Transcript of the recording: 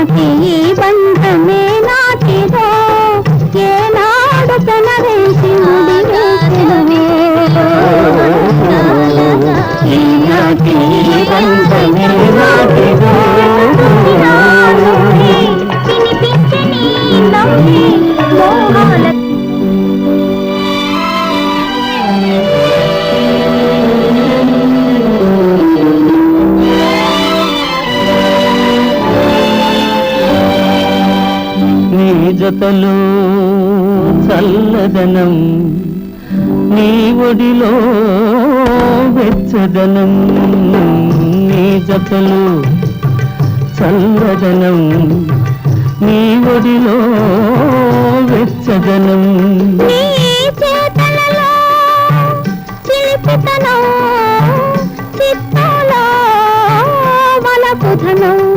నాటి ఈ బంధమే నాటిదో ఏనాడు పెనవేసి ఈనాటి ఈ బంధమే జతలో చల్లదనం నీ ఒడిలో వెచ్చదనం. నీ జతలు చల్లదనం నీ ఒడిలో వెచ్చదనం. చిలుపుతనం చిత్తలో వలపుధనం